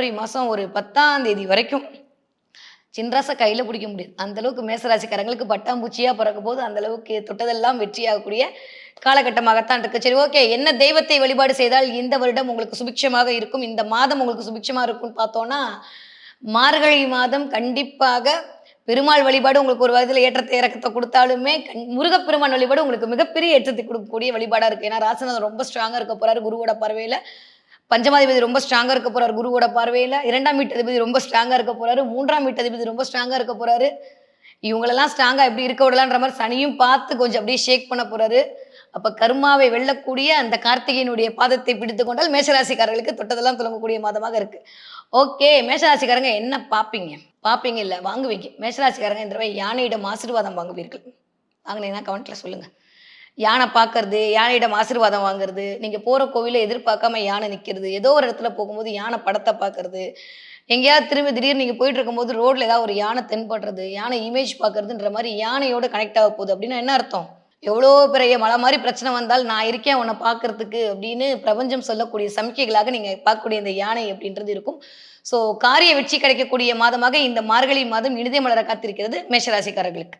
ஜனவரி மாதம் ஒரு பத்தாம் தேதி வரைக்கும் சின்ராசை கையில் பிடிக்க முடியாது அந்த அளவுக்கு மேசராசிக்காரங்களுக்கு பட்டாம்பூச்சியாக பிறக்க போது அந்த அளவுக்கு தொட்டதெல்லாம் வெற்றியாகக்கூடிய காலகட்டமாகத்தான் இருக்கு. சரி ஓகே என்ன தெய்வத்தை வழிபாடு செய்தால் இந்த வருடம் உங்களுக்கு சுபிக்ஷமாக இருக்கும்? இந்த மாதம் உங்களுக்கு சுபிக்ஷமாக இருக்கும்னு பார்த்தோன்னா மார்கழி மாதம் கண்டிப்பாக பெருமாள் வழிபாடு உங்களுக்கு ஒரு வயதில் ஏற்றத்தை இறக்கத்தை கொடுத்தாலுமே முருகப்பெருமான் வழிபாடு உங்களுக்கு மிகப்பெரிய ஏற்றத்தை கொடுக்கக்கூடிய வழிபாடாக இருக்குது ஏன்னா ராசநாதன் ரொம்ப ஸ்ட்ராங்காக இருக்க போகிறாரு குருவோட பார்வையில். பஞ்சமாதிபதி ரொம்ப ஸ்ட்ராங்காக இருக்க போறாரு குருவோட பார்வையில். இரண்டாம் வீட்டதிபதி ரொம்ப ஸ்ட்ராங்காக இருக்க போறாரு. மூன்றாம் வீட்டதிபதி ரொம்ப ஸ்ட்ராங்காக இருக்க போறாரு. இவங்களெல்லாம் ஸ்ட்ராங்காக எப்படி இருக்க விடலான்ற மாதிரி சனியும் பார்த்து கொஞ்சம் அப்படியே ஷேக் பண்ண போறாரு. அப்போ கர்மாவை வெல்லக்கூடிய அந்த கார்த்திகையினுடைய பாதத்தை பிடித்து கொண்டால் மேஷராசிக்காரர்களுக்கு தொட்டதெல்லாம் துலங்கக்கூடிய மாதமாக இருக்கு. ஓகே மேஷராசிக்காரங்க என்ன பார்ப்பீங்க பார்ப்பீங்க இல்லை வாங்குவீங்க. மேஷராசிக்காரங்க இந்த தடவை யானையிடம் ஆசீர்வாதம் வாங்குவீர்கள். வாங்கினீங்கன்னா கமெண்ட்ல சொல்லுங்க. யானை பார்க்கறது யானையிடம் ஆசீர்வாதம் வாங்குறது நீங்கள் போகிற கோவிலை எதிர்பார்க்காம யானை நிற்கிறது ஏதோ ஒரு இடத்துல போகும்போது யானை படத்தை பார்க்கறது எங்கேயாவது திரும்பி திடீர்னு நீங்கள் போயிட்டு இருக்கும்போது ரோட்ல ஏதாவது ஒரு யானை தென்படுறது யானை இமேஜ் பார்க்கறதுன்ற மாதிரி யானையோட கனெக்ட் ஆக போகுது அப்படின்னா என்ன அர்த்தம்? எவ்வளோ பெரிய மலை மாதிரி பிரச்சனை வந்தால் நான் இருக்கேன் உன்னை பார்க்கறதுக்கு அப்படின்னு பிரபஞ்சம் சொல்லக்கூடிய சமிக்கைகளாக நீங்கள் பார்க்கக்கூடிய இந்த யானை அப்படின்றது இருக்கும். ஸோ காரிய வெற்றி கிடைக்கக்கூடிய மாதமாக இந்த மார்கழி மாதம் இனிதே மலர காத்திருக்கிறது மேஷராசிக்காரர்களுக்கு.